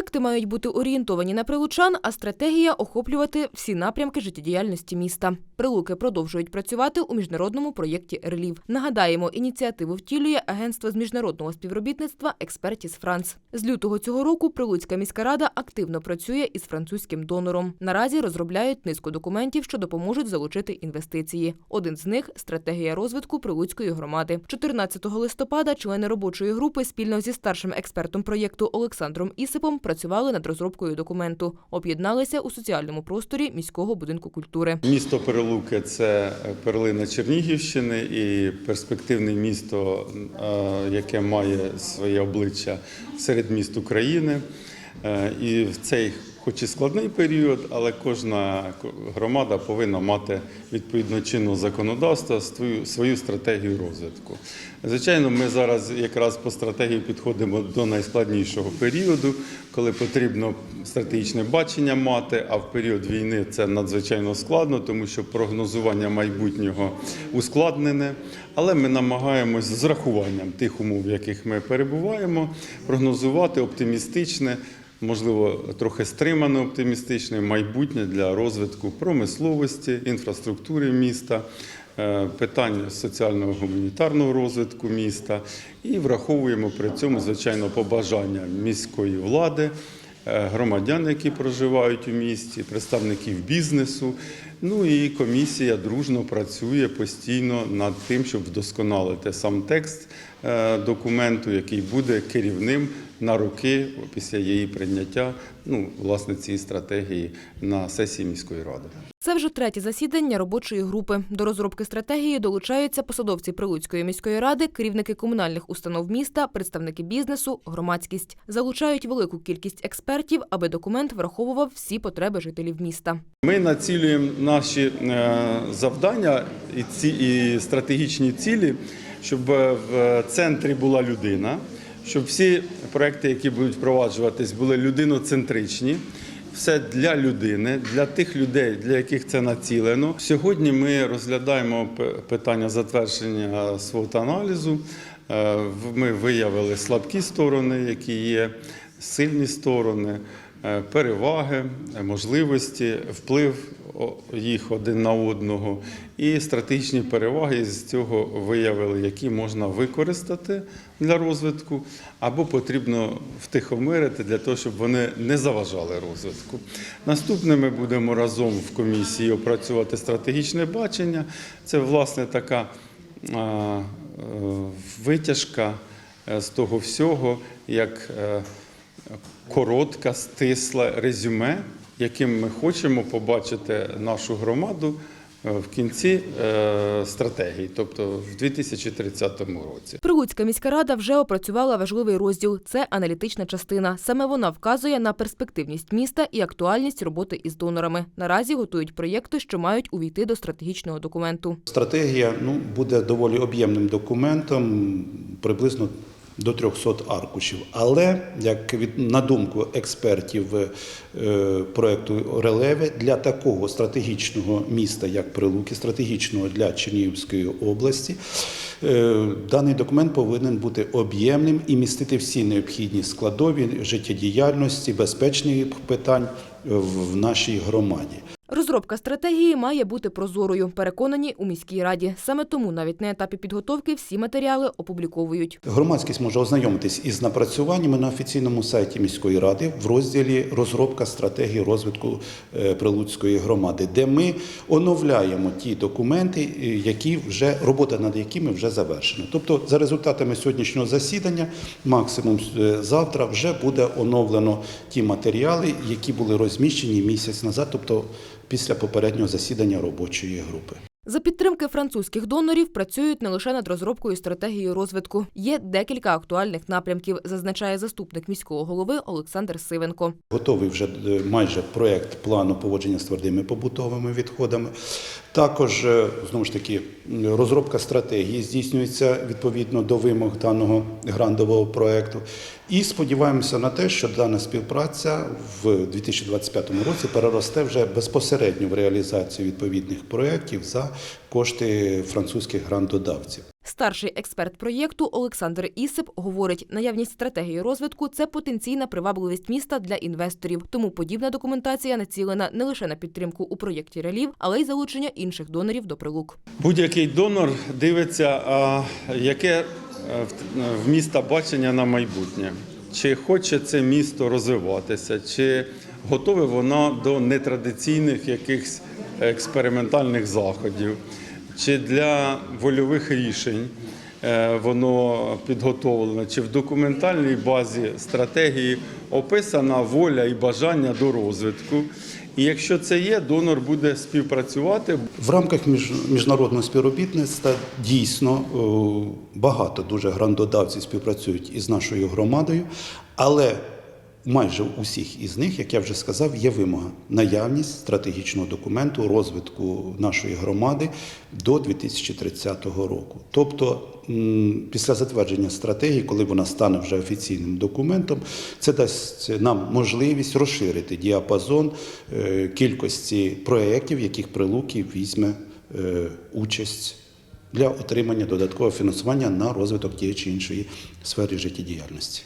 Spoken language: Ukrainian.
Проєкти мають бути орієнтовані на прилучан, а стратегія охоплювати всі напрямки життєдіяльності міста. Прилуки продовжують працювати у міжнародному проєкті «Релів». Нагадаємо, ініціативу втілює агентство з міжнародного співробітництва «Експертіс Франц». З лютого цього року Прилуцька міська рада активно працює із французьким донором. Наразі розробляють низку документів, що допоможуть залучити інвестиції. Один з них стратегія розвитку Прилуцької громади. 14 листопада члени робочої групи спільно зі старшим експертом проєкту Олександром Ісипом працювали над розробкою документу. Об'єдналися у соціальному просторі міського будинку культури. Місто Перелуки це перлина Чернігівщини і перспективне місто, е, яке має своє обличчя серед міст України. Е, І в цей, хоч і складний період, але кожна громада повинна мати відповідно чинного законодавства свою, свою стратегію розвитку. Звичайно, ми зараз якраз по стратегії підходимо до найскладнішого періоду, коли потрібно стратегічне бачення мати. А в період війни це надзвичайно складно, тому що прогнозування майбутнього ускладнене. Але ми намагаємось з рахуванням тих умов, в яких ми перебуваємо, прогнозувати оптимістичне. Можливо, трохи стримано оптимістичне майбутнє для розвитку промисловості, інфраструктури міста, е, питань соціального гуманітарного розвитку міста і враховуємо при цьому, звичайно, побажання міської влади, е, громадян, які проживають у місті, представників бізнесу. Ну і комісія дружно працює постійно над тим, щоб вдосконалити сам текст е, документу, який буде керівним на роки після її прийняття, ну власне цієї стратегії на сесії міської ради. Це вже третє засідання робочої групи. До розробки стратегії долучаються посадовці Прилуцької міської ради, керівники комунальних установ міста, представники бізнесу, громадськість. Залучають велику кількість експертів, аби документ враховував всі потреби жителів міста. Ми націлюємо наші е, завдання і ці і стратегічні цілі, щоб в центрі була людина, щоб всі проекти, які будуть впроваджуватись, були людиноцентричні. Все для людини, для тих людей, для яких це націлено. Сьогодні ми розглядаємо питання затвердження свот-аналізу. Е, Ми виявили слабкі сторони, які є, сильні сторони, е, переваги, можливості, вплив їх один на одного. І стратегічні переваги з цього виявили, які можна використати для розвитку, або потрібно втихомирити для того, щоб вони не заважали розвитку. Наступне ми будемо разом в комісії опрацювати стратегічне бачення. Це власне така е, витяжка е, з того всього, як е, коротка, стисла резюме, яким ми хочемо побачити нашу громаду е, в кінці е, стратегії, тобто в 2030 році. Прилуцька міська рада вже опрацювала важливий розділ. Це аналітична частина. Саме вона вказує на перспективність міста і актуальність роботи із донорами. Наразі готують проєкти, що мають увійти до стратегічного документу. Стратегія ну, буде доволі об'ємним документом, приблизно до 300 аркушів. Але, як від, на думку експертів е, проекту Релеви, для такого стратегічного міста, як Прилуки, стратегічного для Чернігівської області, е, даний документ повинен бути об'ємним і містити всі необхідні складові життєдіяльності, безпечних питань в нашій громаді. Розробка стратегії має бути прозорою. Переконані у міській раді. Саме тому навіть на етапі підготовки всі матеріали опубліковують. Громадськість може ознайомитись із напрацюваннями на офіційному сайті міської ради в розділі Розробка стратегії розвитку е, Прилуцької громади, де ми оновляємо ті документи, е, які вже робота над якими вже завершена. Тобто, за результатами сьогоднішнього засідання, максимум е, завтра вже буде оновлено ті матеріали, які були розміщені місяць назад, тобто після попереднього засідання робочої групи. За підтримки французьких донорів працюють не лише над розробкою стратегії розвитку. Є декілька актуальних напрямків, зазначає заступник міського голови Олександр Сивенко. Готовий вже е, майже проєкт плану поводження з твердими побутовими відходами. Також е, знову ж таки розробка стратегії здійснюється відповідно до вимог даного грантового проєкту. І сподіваємося на те, що дана співпраця в 2025 році переросте вже безпосередньо в реалізацію відповідних проєктів за кошти французьких грантодавців. Старший експерт проєкту Олександр Ісип говорить, наявність стратегії розвитку це потенційна привабливість міста для інвесторів. Тому подібна документація націлена не лише на підтримку у проєкті релів, але й залучення інших донорів до прилук. Будь-який донор дивиться, а, яке е, в міста бачення на майбутнє. Чи хоче це місто розвиватися, чи готове воно до нетрадиційних якихось експериментальних заходів, чи для вольових рішень е, воно підготовлено, чи в документальній базі стратегії описана воля і бажання до розвитку. І якщо це є, донор буде співпрацювати, В рамках між, міжнародного співробітництва дійсно е, багато дуже грандодавців співпрацюють із нашою громадою, але майже у всіх із них, як я вже сказав, є вимога наявність стратегічного документу розвитку нашої громади до 2030 року. Тобто, після затвердження стратегії, коли вона стане вже офіційним документом, це дасть нам можливість розширити діапазон е, кількості проєктів, в яких Прилуки візьме е, участь для отримання додаткового фінансування на розвиток тієї чи іншої сфери життєдіяльності.